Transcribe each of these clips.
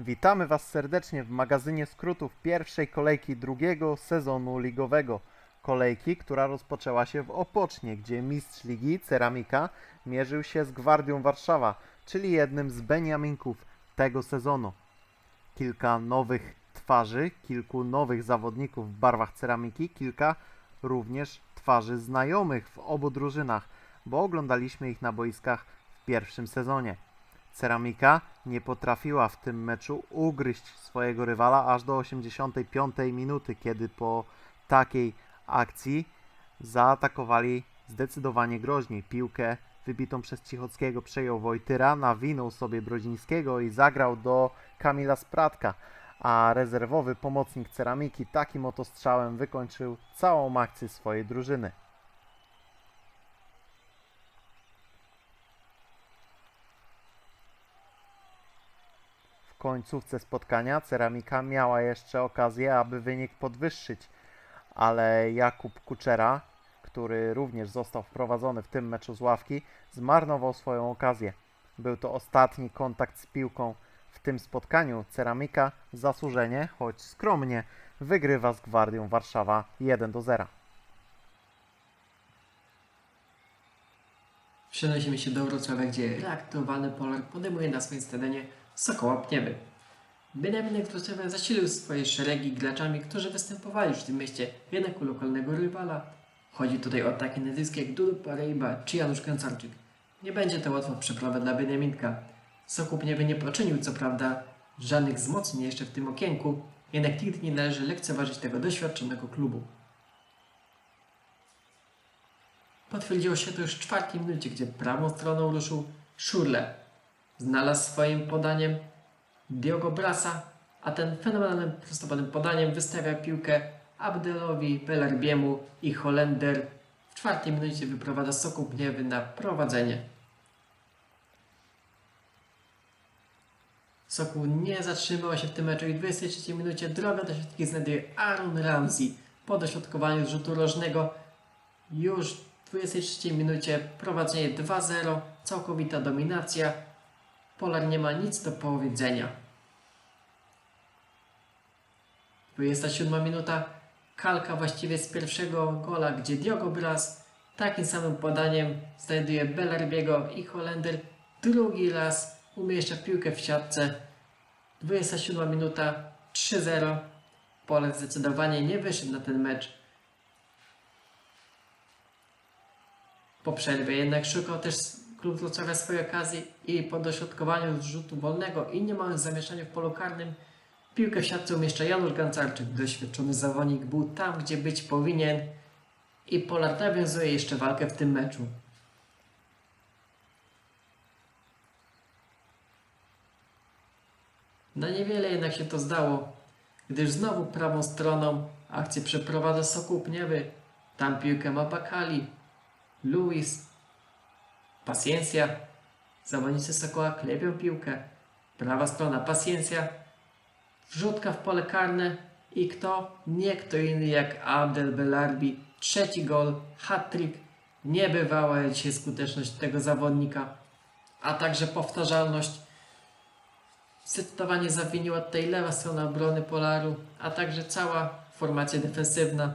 Witamy Was serdecznie w magazynie skrótów pierwszej kolejki drugiego sezonu ligowego. Kolejki, która rozpoczęła się w Opocznie, gdzie mistrz ligi Ceramika mierzył się z Gwardią Warszawa, czyli jednym z Beniaminków tego sezonu. Kilka nowych twarzy, kilku nowych zawodników w barwach Ceramiki, kilka również twarzy znajomych w obu drużynach, bo oglądaliśmy ich na boiskach w pierwszym sezonie. Ceramika nie potrafiła w tym meczu ugryźć swojego rywala aż do 85 minuty, kiedy po takiej akcji zaatakowali zdecydowanie groźniej. Piłkę wybitą przez Cichockiego przejął Wojtyra, nawinął sobie Brodzińskiego i zagrał do Kamila Spratka, a rezerwowy pomocnik Ceramiki takim oto strzałem wykończył całą akcję swojej drużyny. Końcówce spotkania Ceramika miała jeszcze okazję, aby wynik podwyższyć, ale Jakub Kuczera, który również został wprowadzony w tym meczu z ławki, zmarnował swoją okazję. Był to ostatni kontakt z piłką w tym spotkaniu. Ceramika zasłużenie, choć skromnie, wygrywa z Gwardią Warszawa 1 do 0. Przenosimy się do Wrocławia, gdzie reaktywowany Polar podejmuje na swoim stadionie Sokoła Pniewy. Benjaminek Wrocławia zasilił swoje szeregi graczami, którzy występowali w tym mieście jednak u lokalnego rywala. Chodzi tutaj o takie nazwiska jak Dudu Pareiba czy Janusz Kręcarczyk. Nie będzie to łatwa przeprawa dla Benjaminka. Sokół Pniewy nie poczynił co prawda żadnych wzmocnień jeszcze w tym okienku, jednak nigdy nie należy lekceważyć tego doświadczonego klubu. Potwierdziło się to już w czwartej minucie, gdzie prawą stroną ruszył Szurle. Znalazł swoim podaniem Diogo Brasa, a ten fenomenalnym prostopadłym podaniem wystawia piłkę Abdelowi, Belarbiemu i Holender. W czwartej minucie wyprowadza Sokół Gniewy na prowadzenie. Sokół nie zatrzymał się w tym meczu i w 23 minucie drogę do siatki znajduje Aaron Ramsey po dośrodkowaniu z rzutu rożnego już w 23 minucie prowadzenie 2-0, całkowita dominacja. Polar nie ma nic do powiedzenia. 27 minuta, kalka właściwie z pierwszego gola, gdzie Diogo Braz takim samym podaniem znajduje Belarbiego i Holender drugi raz umieszcza piłkę w siatce. 27 minuta, 3-0. Polak zdecydowanie nie wyszedł na ten mecz. po przerwie. Jednak szukał też klub Wrocławia swojej okazji i po dośrodkowaniu z rzutu wolnego i niemałym zamieszaniu w polu karnym piłkę w siatce umieszcza Janusz Gancarczyk. Doświadczony zawodnik był tam, gdzie być powinien i Polar nawiązuje jeszcze walkę w tym meczu. Na niewiele jednak się to zdało, gdyż znowu prawą stroną akcję przeprowadza Sokół Pniewy. Tam piłkę ma Bakali, Luis, Paciencia. Zawodnicy Sokoła klepią piłkę. Prawa strona Paciencia. Wrzutka w pole karne. I kto? Nie kto inny jak Abdel Belarbi. Trzeci gol, hat-trick. Niebywała dzisiaj skuteczność tego zawodnika. A także powtarzalność. Zdecydowanie zawiniła tutaj lewa strona obrony Polaru, a także cała formacja defensywna.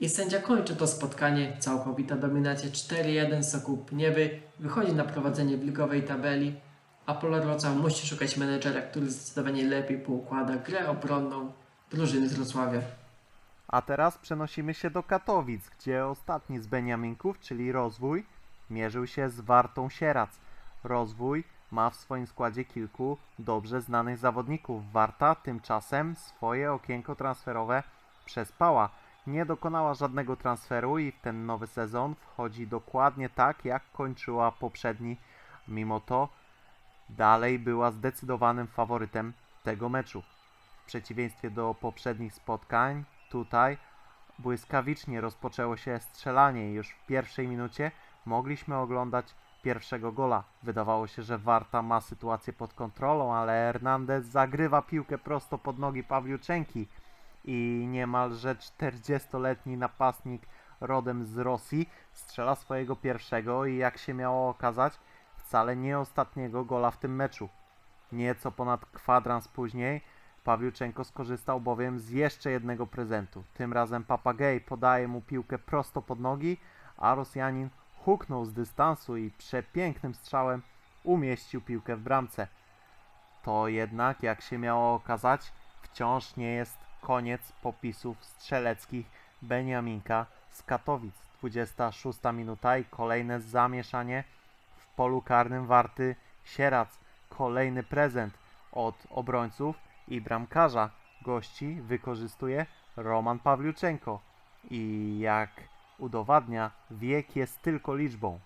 I sędzia kończy to spotkanie. Całkowita dominacja 4-1 Sokół Pniewy wychodzi na prowadzenie w ligowej tabeli, a Polar Wrocław musi szukać menedżera, który zdecydowanie lepiej poukłada grę obronną drużyny z Wrocławia. A teraz przenosimy się do Katowic, gdzie ostatni z Beniaminków, czyli Rozwój, mierzył się z Wartą Sierac. Rozwój ma w swoim składzie kilku dobrze znanych zawodników. Warta tymczasem swoje okienko transferowe przespała. Nie dokonała żadnego transferu i w ten nowy sezon wchodzi dokładnie tak, jak kończyła poprzedni. Mimo to dalej była zdecydowanym faworytem tego meczu. W przeciwieństwie do poprzednich spotkań, tutaj błyskawicznie rozpoczęło się strzelanie i już w pierwszej minucie mogliśmy oglądać pierwszego gola. Wydawało się, że Warta ma sytuację pod kontrolą, ale Hernandez zagrywa piłkę prosto pod nogi Pawliuczenki i niemalże 40-letni napastnik rodem z Rosji strzela swojego pierwszego i jak się miało okazać, wcale nie ostatniego gola w tym meczu. Nieco ponad kwadrans później Pawliuczenko skorzystał bowiem z jeszcze jednego prezentu. Tym razem Papagej podaje mu piłkę prosto pod nogi, a Rosjanin huknął z dystansu i przepięknym strzałem umieścił piłkę w bramce. To jednak, jak się miało okazać, wciąż nie jest koniec popisów strzeleckich Beniaminka z Katowic. 26 minuta i kolejne zamieszanie w polu karnym Warty Sierac. Kolejny prezent od obrońców i bramkarza gości wykorzystuje Roman Pawliuczenko. I jak udowadnia, wiek jest tylko liczbą.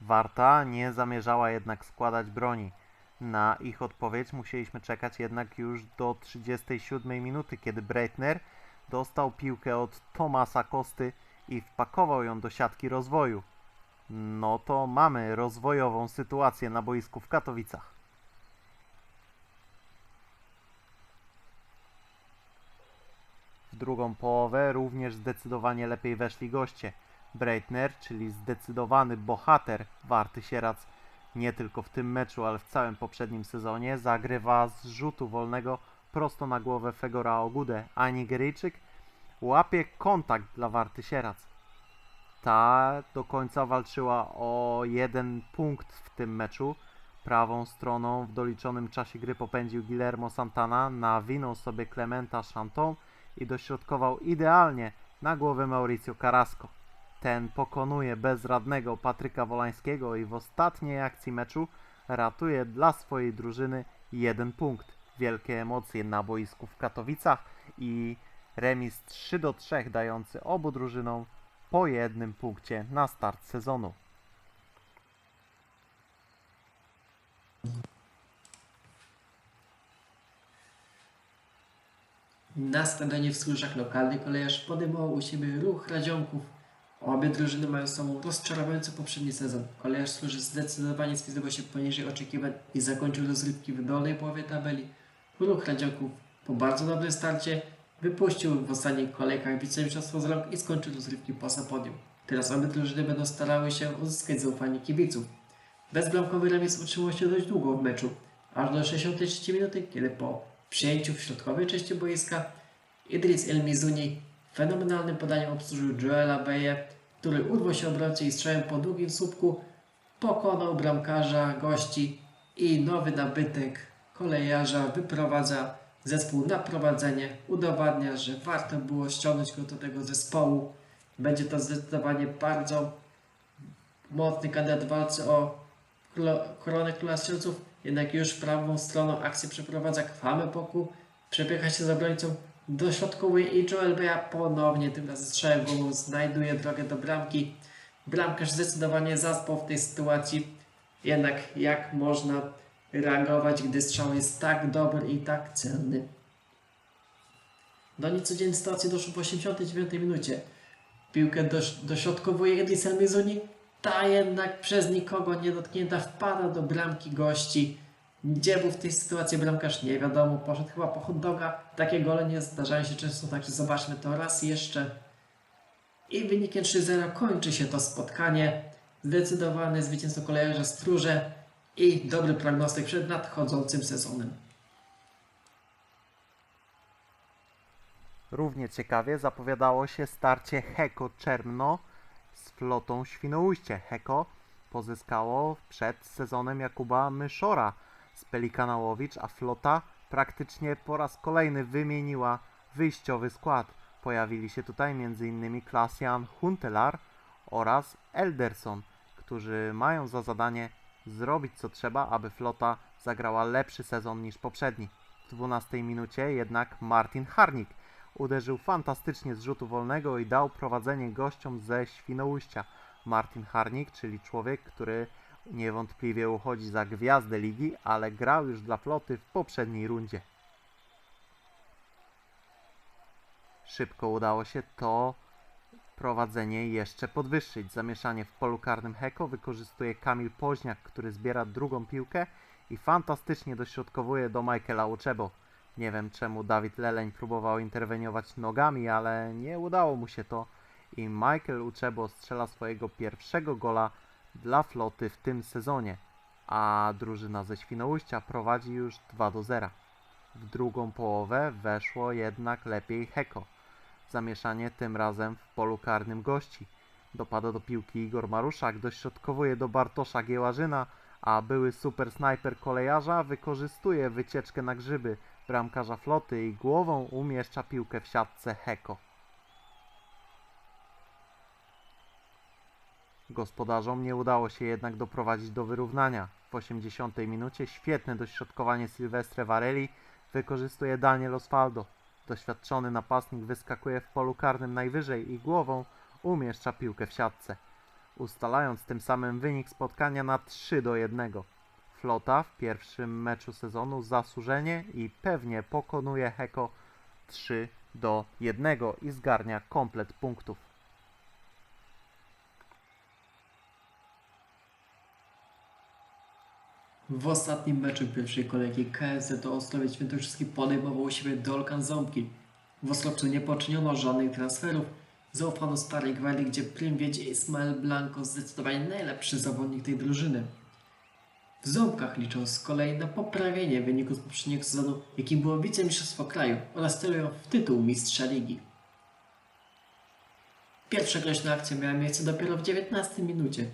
Warta nie zamierzała jednak składać broni. Na ich odpowiedź musieliśmy czekać jednak już do 37 minuty, kiedy Breitner dostał piłkę od Tomasa Kosty i wpakował ją do siatki rozwoju. No to mamy rozwojową sytuację na boisku w Katowicach. W drugą połowę również zdecydowanie lepiej weszli goście. Breitner, czyli zdecydowany bohater Warty Sierac, nie tylko w tym meczu, ale w całym poprzednim sezonie, zagrywa z rzutu wolnego prosto na głowę Fegora Ogudę, a Nigeryjczyk łapie kontakt dla Warty Sierac. Ta do końca walczyła o jeden punkt w tym meczu. Prawą stroną w doliczonym czasie gry popędził Guillermo Santana, nawinął sobie Clementa Chanton i dośrodkował idealnie na głowę Mauricio Carrasco. Ten pokonuje bezradnego Patryka Wolańskiego i w ostatniej akcji meczu ratuje dla swojej drużyny jeden punkt. Wielkie emocje na boisku w Katowicach i remis 3 do 3 dający obu drużynom po jednym punkcie na start sezonu. Na stadionie w Służach lokalny kolejarz podejmował u siebie ruch Radzionków. Obie drużyny mają sobą rozczarowujący poprzedni sezon. Kolejarz służy zdecydowanie spisywał się poniżej oczekiwań i zakończył rozrywki w dolnej połowie tabeli. Ruch Radzionków po bardzo dobrym starcie wypuścił w ostatnich kolejkach wicemistrzostwo z rąk i skończył rozrywki poza podium. Teraz obie drużyny będą starały się uzyskać zaufanie kibiców. Bezbramkowy remis utrzymał się dość długo w meczu, aż do 63 minuty, kiedy po przyjęciu w środkowej części boiska Idris El Mizuni fenomenalnym podaniem obsłużył Joela Beje, który urwał się obrońcy i strzałem po długim słupku pokonał bramkarza gości i nowy nabytek kolejarza wyprowadza zespół na prowadzenie, udowadnia, że warto było ściągnąć go do tego zespołu. Będzie to zdecydowanie bardzo mocny kandydat w walce o koronę króla strzelców, jednak już prawą stroną akcję przeprowadza Kwame Boku, przepycha się z obrońcą, dośrodkowuje i Joel Beja ponownie, tym razem strzałem głową znajduje drogę do bramki. Bramkarz zdecydowanie zaspał w tej sytuacji, jednak jak można reagować, gdy strzał jest tak dobry i tak celny. Do niecodziennej sytuacji doszło w 89 minucie. Piłkę dosz, dośrodkowuje Edis Elmizuni, ta jednak przez nikogo nie dotknięta wpada do bramki gości. Gdzie był w tej sytuacji bramkarz? Nie wiadomo, poszedł chyba po hot doga. Takie gole nie zdarzają się często, także zobaczmy to raz jeszcze. I wynikiem 3-0 kończy się to spotkanie. Zdecydowane zwycięstwo kolejarza Stróże i dobry prognostyk przed nadchodzącym sezonem. Równie ciekawie zapowiadało się starcie Heko Czermno z flotą Świnoujście. Heko pozyskało przed sezonem Jakuba Myszora z Pelikana Łowicz, a flota praktycznie po raz kolejny wymieniła wyjściowy skład. Pojawili się tutaj m.in. Klasjan Huntelar oraz Elderson, którzy mają za zadanie zrobić co trzeba, aby flota zagrała lepszy sezon niż poprzedni. W 12 minucie jednak Martin Harnik uderzył fantastycznie z rzutu wolnego i dał prowadzenie gościom ze Świnoujścia. Martin Harnik, czyli człowiek, który niewątpliwie uchodzi za gwiazdę ligi, ale grał już dla floty w poprzedniej rundzie. Szybko udało się to prowadzenie jeszcze podwyższyć. Zamieszanie w polu karnym Heko wykorzystuje Kamil Poźniak, który zbiera drugą piłkę i fantastycznie dośrodkowuje do Michaela Uczebo. Nie wiem czemu Dawid Leleń próbował interweniować nogami, ale nie udało mu się to i Michael Uczebo strzela swojego pierwszego gola dla floty w tym sezonie, a drużyna ze Świnoujścia prowadzi już 2 do 0. W drugą połowę weszło jednak lepiej Heko. Zamieszanie tym razem w polu karnym gości. Dopada do piłki Igor Maruszak, dośrodkowuje do Bartosza Giełażyna, a były super snajper kolejarza wykorzystuje wycieczkę na grzyby bramkarza floty i głową umieszcza piłkę w siatce Heko. Gospodarzom nie udało się jednak doprowadzić do wyrównania. W 80 minucie świetne dośrodkowanie Silvestre Varelli wykorzystuje Daniel Osvaldo. Doświadczony napastnik wyskakuje w polu karnym najwyżej i głową umieszcza piłkę w siatce, ustalając tym samym wynik spotkania na 3 do 1. Flota w pierwszym meczu sezonu zasłużenie i pewnie pokonuje Heko 3 do 1 i zgarnia komplet punktów. W ostatnim meczu pierwszej kolejki KSZ Ostrowiec Świętokrzyski podejmował siebie Dolkan Ząbki. W Ostrowcu nie poczyniono żadnych transferów. Zaufano starej gwardii, gdzie prym wiedzie Ismael Blanco zdecydowanie najlepszy zawodnik tej drużyny. W Ząbkach liczą z kolei na poprawienie wyniku z poprzedniego sezonu, jakim było wicemistrzostwo kraju oraz celują w tytuł mistrza ligi. Pierwsza groźna akcja miała miejsce dopiero w 19 minucie,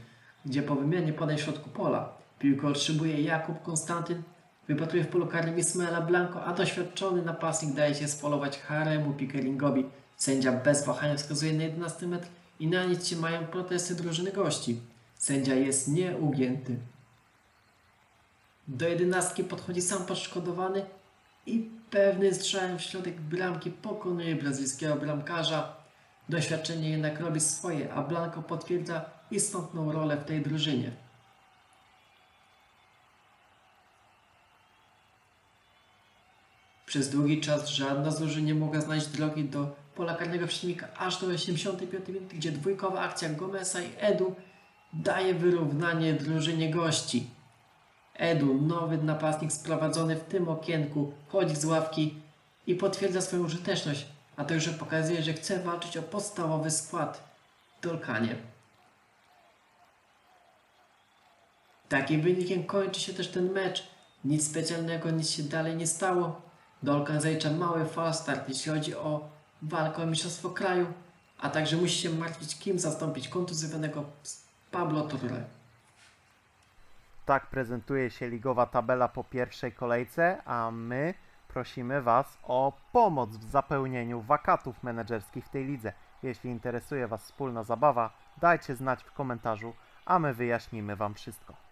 gdzie po wymianie podań w środku pola piłkę otrzymuje Jakub Konstantyn, wypatruje w polu karnym Ismaela Blanco, a doświadczony napastnik daje się spolować Haremu Pickeringowi. Sędzia bez wahania wskazuje na 11 metr i na nic się mają protesty drużyny gości. Sędzia jest nieugięty. Do jedenastki podchodzi sam poszkodowany i pewny strzałem w środek bramki pokonuje brazylijskiego bramkarza. Doświadczenie jednak robi swoje, a Blanco potwierdza istotną rolę w tej drużynie. Przez długi czas żadna z drużyn nie mogła znaleźć drogi do pola karnego przeciwnika aż do 85 minut, gdzie dwójkowa akcja Gomesa i Edu daje wyrównanie drużynie gości. Edu, nowy napastnik sprowadzony w tym okienku, chodzi z ławki i potwierdza swoją użyteczność, a także pokazuje, że chce walczyć o podstawowy skład w Dolkanie. Takim wynikiem kończy się też ten mecz. Nic specjalnego, nic się dalej nie stało. Dolkan zalicza mały fast start, jeśli chodzi o walkę o mistrzostwo kraju, a także musi się martwić, kim zastąpić kontuzjowanego Pablo Torre. Tak prezentuje się ligowa tabela po pierwszej kolejce, a my prosimy Was o pomoc w zapełnieniu wakatów menedżerskich w tej lidze. Jeśli interesuje Was wspólna zabawa, dajcie znać w komentarzu, a my wyjaśnimy Wam wszystko.